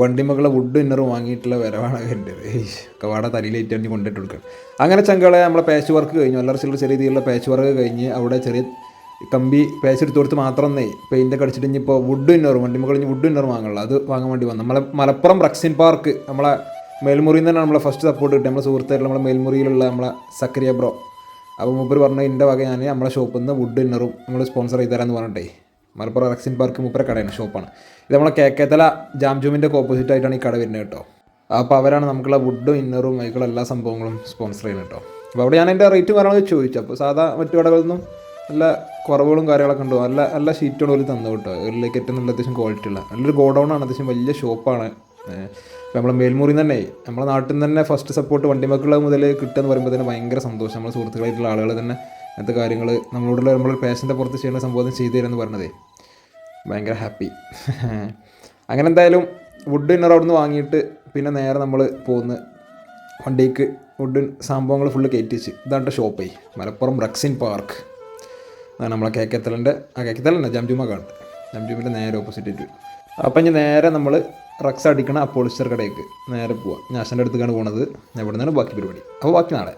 വണ്ടിമകളെ would inner വാങ്ങിയിട്ടുള്ള വരവാണ് എന്റെ കവാട തലയിലേറ്റ് വേണ്ടി കൊണ്ടിട്ട് കൊടുക്കുക അങ്ങനെ ചങ്കളെ നമ്മളെ പാച്ച് വർക്ക് കഴിഞ്ഞു. അല്ലറ ചെറിയ രീതിയിലുള്ള പാച്ച് വർക്ക് കഴിഞ്ഞ് അവിടെ ചെറിയ കമ്പി പാച്ച് എടുത്ത് കൊടുത്ത് മാത്രം പെയിന്റ് ഒക്കെ അടിച്ചിട്ട് ഇനിയിപ്പോൾ വുഡ് ഇന്നർ വണ്ടിമകൾ ഇനി വുഡ് ഇന്നർ വാങ്ങുള്ളൂ അത് വാങ്ങാൻ വേണ്ടി വന്നു. നമ്മളെ മലപ്പുറം റക്സിൻ പാർക്ക് നമ്മളെ മേൽമുറിയിൽ നിന്നാണ് നമ്മളെ ഫസ്റ്റ് സപ്പോർട്ട് കിട്ടിയത്. നമ്മളെ സുഹൃത്തായിട്ടുള്ള നമ്മളെ മേൽമുറിയിലുള്ള നമ്മളെ സക്രിയ ബ്രോ അപ്പോൾ മൂപ്പർ പറഞ്ഞു എന്റെ വക ഞാൻ നമ്മളെ ഷോപ്പിൽ നിന്ന് വുഡ് ഇന്നറും നമ്മൾ സ്പോൺസർ ചെയ്ത് തരാമെന്ന് പറഞ്ഞിട്ടേ. മലപ്പുറം റക്സിൻ പാർക്ക് മുപ്പര കടയാണ് ഷോപ്പാണ്. ഇത് നമ്മളെ കേക്കേത്തല ജാം ജൂമിന്റെ ഒക്കെ ഓപ്പോസിറ്റ് ആയിട്ടാണ് ഈ കട വരുന്നത് കേട്ടോ. അപ്പോൾ അവരാണ് നമുക്കുള്ള വുഡും ഇന്നറും അതിക്കുള്ള എല്ലാ സംഭവങ്ങളും സ്പോൺസർ ചെയ്യുന്നത് കേട്ടോ. അപ്പോൾ അവിടെ ഞാൻ എന്റെ റേറ്റ് കാര്യങ്ങളൊക്കെ ചോദിച്ചു. അപ്പോൾ സാധാ മറ്റു കടകളൊന്നും നല്ല കുറവുകളും കാര്യങ്ങളൊക്കെ ഉണ്ടോ? നല്ല നല്ല ഷീറ്റോട് പോലും തന്നു കേട്ടോ. ഇതിലേക്ക് ഏറ്റവും നല്ല അത്യാവശ്യം ക്വാളിറ്റി ഉള്ള. നല്ലൊരു ഗോഡൗൺ ആണ് അത്യാവശ്യം വലിയ ഷോപ്പാണ് നമ്മൾ നമ്മളെ നിന്ന് തന്നെ നമ്മുടെ നാട്ടിൽ നിന്ന് തന്നെ ഫസ്റ്റ് സപ്പോർട്ട് വണ്ടിമക്കള മുതൽ കിട്ടുക എന്ന് പറയുമ്പോൾ തന്നെ ഭയങ്കര സന്തോഷം. നമ്മുടെ സുഹൃത്തുക്കളായിട്ടുള്ള ആളുകൾ തന്നെ അങ്ങനത്തെ കാര്യങ്ങൾ നമ്മളോടുള്ള നമ്മളൊരു പേഷ്യന്റെ പുറത്ത് ചെയ്യുന്ന സംബോധന ചെയ്തു തരുമെന്ന് പറഞ്ഞതേ. ഭയങ്കര ഹാപ്പി അങ്ങനെ എന്തായാലും വുഡ് ഇന്നർ അവിടെ നിന്ന് വാങ്ങിയിട്ട് പിന്നെ നേരെ നമ്മൾ പോകുന്ന വണ്ടിക്ക് വുഡ് സംഭവങ്ങൾ ഫുള്ള് കയറ്റിച്ച് ഇതാണ് ഷോപ്പേ മലപ്പുറം റക്സിൻ പാർക്ക് അതാണ് നമ്മളെ കേക്കത്തലിന്റെ ആ കേക്കത്തലല്ല ജംജുമ കാണുന്നത് ജംജുമിന്റെ നേരെ ഓപ്പോസിറ്റ് ആയിട്ട് അപ്പം ഇനി നേരെ നമ്മൾ റക്സ് അടിക്കണ അപ്പോളിസ്റ്റർ പോളിസ്റ്റർ കടയ്ക്ക് നേരെ പോവാം. ഞാൻ അച്ഛന്റെ അടുത്തേക്കാണ് പോണത്. ഇവിടെ നിന്നാണ് ബാക്കി പരിപാടി. അപ്പോൾ ബാക്കി നാളെ.